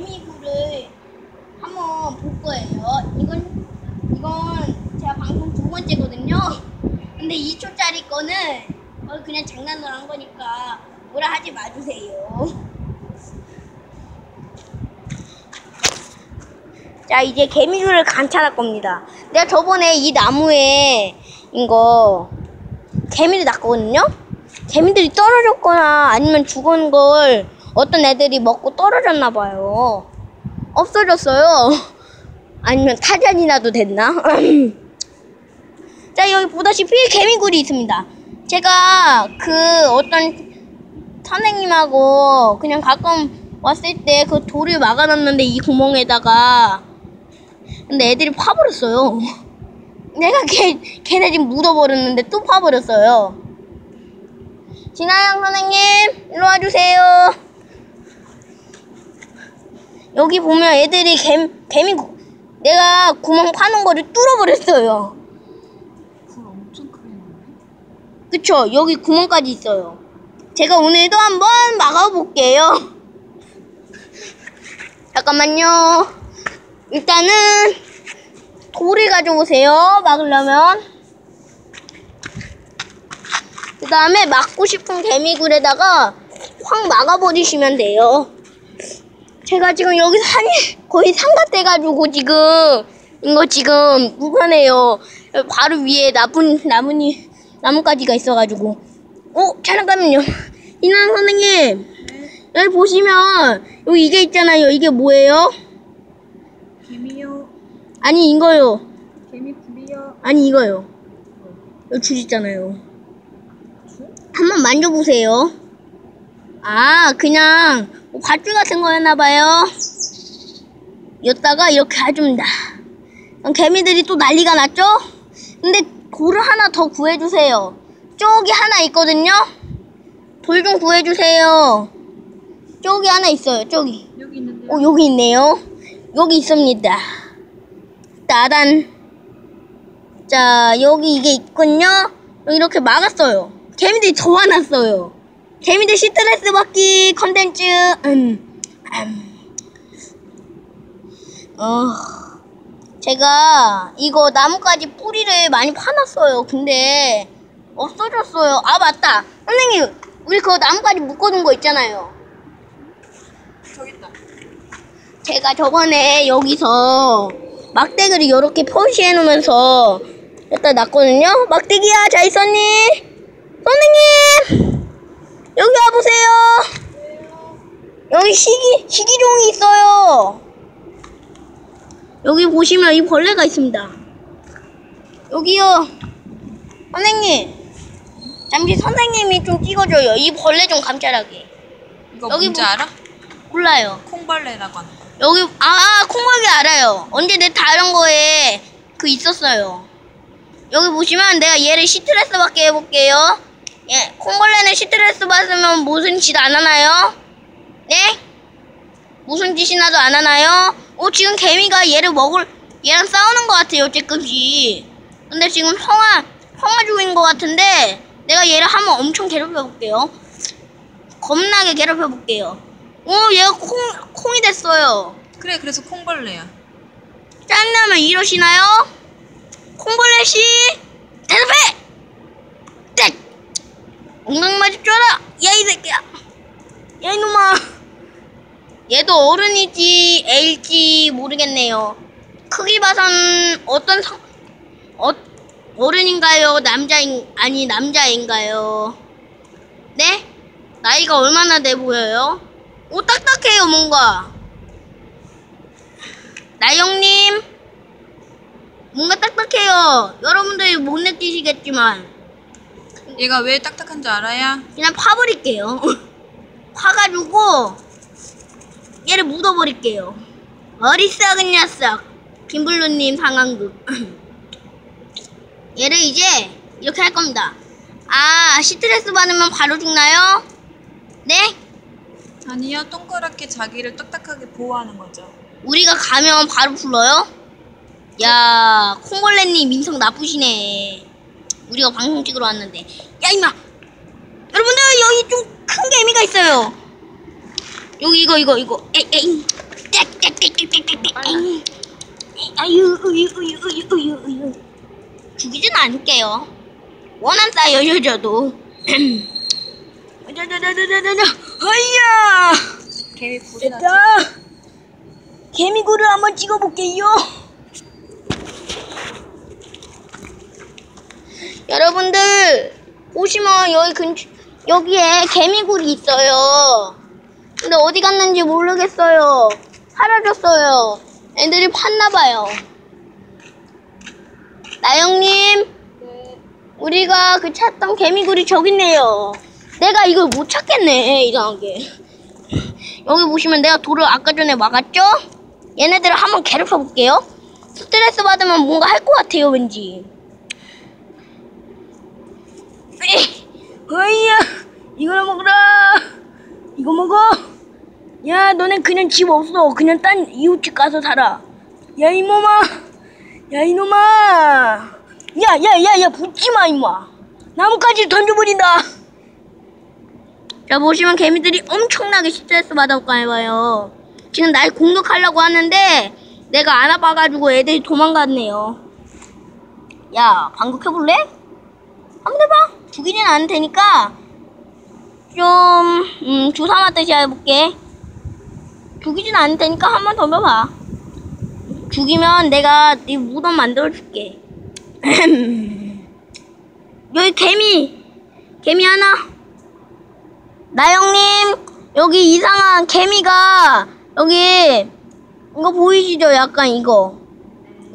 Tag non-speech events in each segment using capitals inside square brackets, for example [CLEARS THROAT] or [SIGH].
개미굴을 한번 볼 거예요. 이건 이건 제가 방송 두 번째거든요. 근데 2초짜리 거는 어, 그냥 장난으로 한 거니까 뭐라 하지 마주세요. 자 이제 개미굴을 관찰할 겁니다. 내가 저번에 이 나무에 이거 개미를 낳거든요. 개미들이 떨어졌거나 아니면 죽은 걸 어떤 애들이 먹고 떨어졌나 봐요. 없어졌어요. [LAUGHS] 아니면 타잔이라도 됐나? [LAUGHS] 자 여기 보다시피 개미굴이 있습니다. 제가 그 어떤 선생님하고 그냥 가끔 왔을 때 그 돌을 막아놨는데 이 구멍에다가 근데 애들이 파버렸어요. [LAUGHS] 내가 걔, 걔네 지금 묻어버렸는데 또 파버렸어요. 진아영 선생님, 일로 와주세요. 여기 보면 애들이 개, 개미, 구- 내가 구멍 파는 거를 뚫어버렸어요. 불 엄청 크게 나네. 그쵸? 여기 구멍까지 있어요. 제가 오늘도 한번 막아볼게요. [LAUGHS] 잠깐만요. 일단은 돌을 가져오세요. 막으려면. 그 다음에 막고 싶은 개미굴에다가 확 막아버리시면 돼요. 제가 지금 여기 산이 거의 산 같아가지고 지금 이거 지금 무관해요. 바로 위에 나쁜 나뭇잎 나뭇가지가 있어가지고. 어 잠깐만요. 이난 선생님 여기 보시면 여기 이게 있잖아요. 이게 뭐예요? 개미요. 아니 이거요. 개미 불이요. 아니 이거요. 여기 줄 있잖아요. 한번 만져보세요. 아, 그냥 뭐 밧줄 같은 거였나봐요. 였다가 이렇게 해줍니다. 그럼 개미들이 또 난리가 났죠? 근데 돌을 하나 더 구해주세요. 저기 하나 있거든요? 돌 좀 구해주세요. 저기 하나 있어요, 저기. 여기 있는데. 어, 여기 있네요. 여기 있습니다. 따단. 자, 여기 이게 있군요. 이렇게 막았어요. 개미들이 더 화났어요. 개미들 스트레스 받기 컨텐츠. 음, 음. 어, 제가 이거 나뭇가지 뿌리를 많이 파놨어요. 근데 없어졌어요. 아, 맞다. 선생님, 우리 그거 나뭇가지 묶어둔 거 있잖아요. 저기 있다. 제가 저번에 여기서 막대기를 이렇게 표시해 놓으면서 여기다 놨거든요. 막대기야, 잘 있었니? 선생님! 여기 와보세요. 여기 시기, 시기종이 있어요. 여기 보시면 이 벌레가 있습니다. 여기요. 선생님. 잠시 선생님이 좀 찍어줘요. 이 벌레 좀 감찰하게. 이거 여기 뭔지 뭐- 알아? 몰라요. 콩벌레라고 하는 거. 여기 아 콩벌기 알아요. 언제 내 다른 거에 그 있었어요. 여기 보시면 내가 얘를 스트레스 받게 해볼게요. 예, 콩벌레는 스트레스 받으면 무슨 짓 안 하나요? 네? 무슨 짓이나도 안 하나요? 어 지금 개미가 얘를 먹을 얘랑 싸우는 것 같아요 쬐끔씩. 근데 지금 평화 평화 중인 것 같은데 내가 얘를 한번 엄청 괴롭혀 볼게요. 겁나게 괴롭혀 볼게요. 오 얘가 콩 콩이 됐어요. 그래, 그래서 콩벌레야. 짜증나면 이러시나요? 콩벌레 씨 대답해! 땡! 엉덩이 맞춰줘라! 야이 새끼야! 야 이놈아! 얘도 어른이지 애일지 모르겠네요. 크기 봐선 어떤 성 어, 어른인가요? 남자인 아니 남자인가요? 네? 나이가 얼마나 돼 보여요? 오 딱딱해요 뭔가. 나영님 뭔가 딱딱해요. 여러분들이 못 느끼시겠지만 얘가 왜 딱딱한 줄 알아야? 그냥 파버릴게요. [LAUGHS] 파가지고 얘를 묻어버릴게요. 어리석은 녀석. 김블루님 상황극. [CLEARS THROAT] 얘를 이제 이렇게 할 겁니다. 아 스트레스 받으면 바로 죽나요? 네? 아니요, 동그랗게 자기를 딱딱하게 보호하는 거죠. 우리가 가면 바로 불러요? 야, 콩벌레님 인성 나쁘시네. 우리가 방송 찍으러 왔는데. 야, 임마! 여러분들, 여기 좀 큰 개미가 있어요. 여기, 이거, 이거, 이거. 에이, 에이. 딱! 아유, 우유, 우유, 우유, 우유, 우유. 죽이진 않을게요. 원한 쌓여요, 저도. 자자자자자자, 하이야! 개미 불이 나지. 됐다. 개미 굴을 한번 찍어볼게요. 여러분들 보시면 여기 근처 여기에 개미굴이 있어요. 근데 어디 갔는지 모르겠어요. 사라졌어요. 애들이 팠나봐요. 나영님, 네. 우리가 그 찾던 개미굴이 저기 있네요. 내가 이걸 못 찾겠네, 이상하게. 여기 보시면 내가 돌을 아까 전에 막았죠? 얘네들을 한번 괴롭혀 볼게요. 스트레스 받으면 뭔가 할 것 같아요, 왠지. 에이, 어이야, 이거나 먹어라. 이거 먹어. 야, 너넨 그냥 집 없어. 그냥 딴 이웃집 가서 살아. 야, 이놈아. 야, 이놈아. 야, 야, 야, 야, 붙지 마, 임마. 나뭇가지 던져버린다. 자, 보시면 개미들이 엄청나게 스트레스 받아봐요. 지금 날 공격하려고 하는데, 내가 안 아파가지고 애들이 도망갔네요. 야, 반격해볼래? 한번 해봐. 죽이진 않을 테니까, 좀, 음, 주사 맞듯이 해볼게. 죽이진 않을 테니까 한번더 해봐. 죽이면 내가 네 무덤 만들어줄게. [CLEARS THROAT] 여기 개미, 개미 하나. 나영님, 여기 이상한 개미가, 여기, 이거 보이시죠? 약간 이거.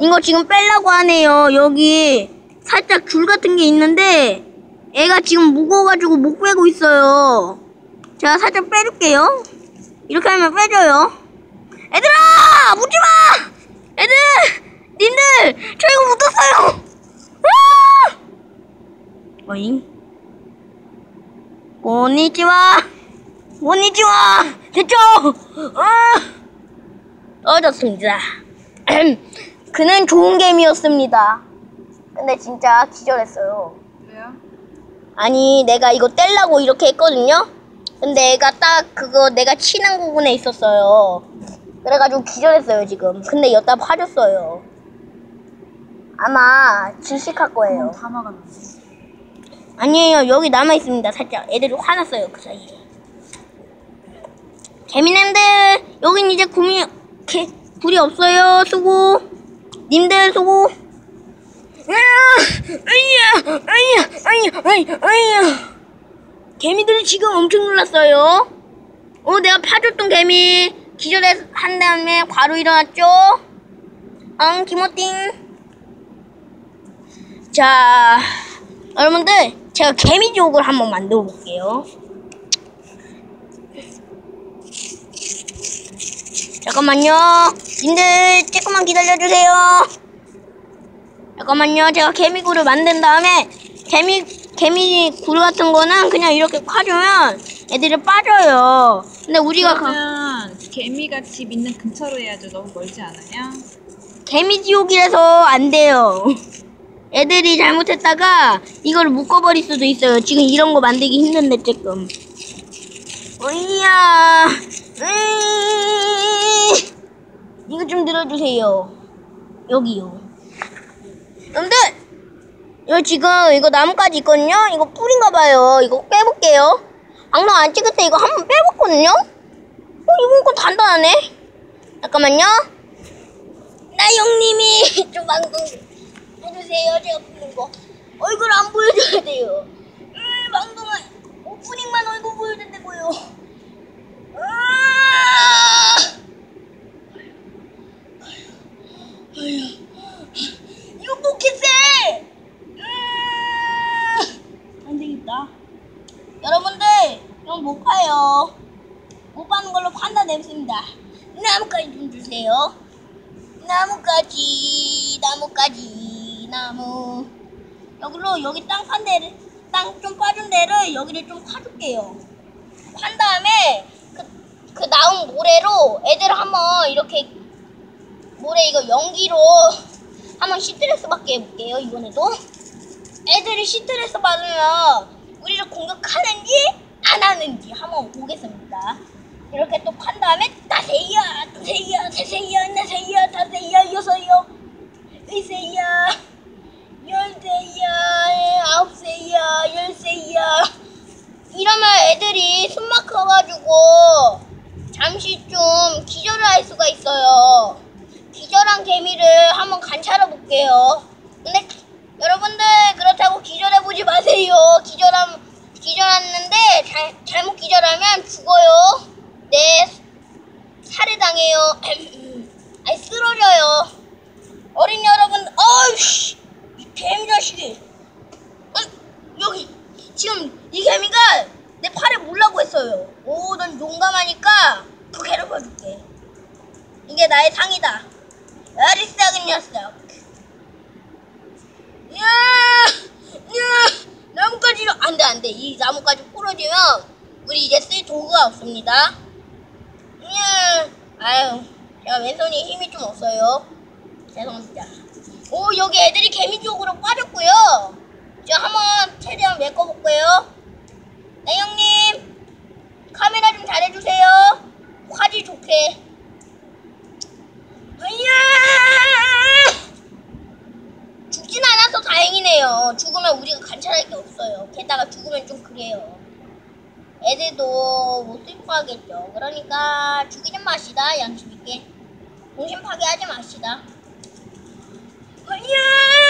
이거 지금 빼려고 하네요. 여기 살짝 줄 같은 게 있는데, 애가 지금 무거워가지고 못 빼고 있어요. 제가 살짝 빼줄게요. 이렇게 하면 빼줘요. 애들아! 묻지 마! 애들! 님들! 저 이거 묻었어요! 아! 어잉? 고니치와! 고니치와! 됐죠? 아! 떨어졌습니다. [CLEARS THROAT] 그는 좋은 개미였습니다. 근데 진짜 기절했어요. 왜요? 아니 내가 이거 떼려고 이렇게 했거든요 근데 애가 딱 그거 내가 치는 부분에 있었어요. 그래가지고 기절했어요 지금. 근데 여기다 파줬어요. 아마 질식할 거예요. 다 막았네. 아니에요. 여기 남아있습니다. 살짝 애들이 화났어요 그 사이에. 개미님들 여긴 이제 구미 개, 불이 없어요 수고. 님들 수고. 으아, 으이야, 으이야, 으이야, 으이야, 으이야. 개미들이 지금 엄청 놀랐어요. 어, 내가 파줬던 개미 기절한 다음에 바로 일어났죠? 응, 김어띵. 자, 여러분들, 제가 개미족을 한번 만들어 볼게요. 잠깐만요. 님들, 조금만 기다려주세요. 잠깐만요. 제가 개미굴을 만든 다음에 개미 개미 굴 같은 거는 그냥 이렇게 파주면 애들이 빠져요. 근데 우리가 가, 그러면 개미가 집 있는 근처로 해야죠. 너무 멀지 않아요? 개미 지옥이라서 안 돼요. [LAUGHS] 애들이 잘못했다가 이걸 묶어버릴 수도 있어요. 지금 이런 거 만들기 힘든데 조금. 어이야. 으이. 이거 좀 들어주세요. 여기요. 여러분들 이거 지금 이거 나뭇가지 있거든요? 이거 뿌린가 봐요. 이거 빼볼게요. 방금 안 찍을 때 이거 한번 빼봤거든요? 어 이번 건 단단하네. 잠깐만요. 나영님이 [LAUGHS] 좀 방송 해주세요. 제가 뿌린 거. 얼굴 안 보여줘야 돼요. 음 방송은 오프닝만 얼굴 보여준다고요 아! 이거 포켓세! 안 되겠다. 여러분들, 이건 못 파요. 못 파는 걸로 판단 내겠습니다. 나뭇가지 좀 주세요. 나뭇가지, 나무. 여기로, 여기 땅 판 데를, 땅 좀 빠진 데를 여기를 좀 파줄게요. 판 다음에, 그, 그 나온 모래로 애들 한번 이렇게, 모래 이거 연기로 한번 시트레스 받게 해볼게요 이번에도 애들이 시트레스 받으면 우리를 공격하는지 안 하는지 한번 보겠습니다 이렇게 또 판 다음에 다세야, 두세야, 세세야, 네세야, 다세야, 여섯요, 일세야, 열세야, 아홉세야, 열세야. 이러면 애들이 숨 막혀가지고 잠시 좀 기절을 할 수가 있어요. 기절한 개미를 한번 관찰해 볼게요. 근데 여러분들 그렇다고 기절해 보지 마세요. 기절함 기절했는데 잘, 잘못 기절하면 죽어요. 네 살해당해요. [LAUGHS] 아니 쓰러져요. 어린 여러분, 어이씨 이 개미 자식이. 어, 여기 지금 이 개미가 내 팔에 물라고 했어요. 오, 넌 용감하니까 더 괴롭혀줄게. 이게 나의 상이다. 어리석은 녀석. 야, 야, 나뭇가지로 안돼 안돼. 이 나뭇가지 부러지면 우리 이제 쓸 도구가 없습니다. 야, 아유, 제가 왼손이 힘이 좀 없어요. 죄송합니다. 오, 여기 애들이 개미 쪽으로 빠졌고요. 저 한번 최대한 메꿔볼게요. 네, 형님. 카메라 좀 잘해주세요. 화질 좋게. 아야! 죽진 않아서 다행이네요. 죽으면 우리가 관찰할 게 없어요. 게다가 죽으면 좀 그래요. 애들도 못 슬퍼하겠죠. 그러니까 죽이는 맛이다, 양심 있게. 동심 파괴하지 마시다. 哎呀！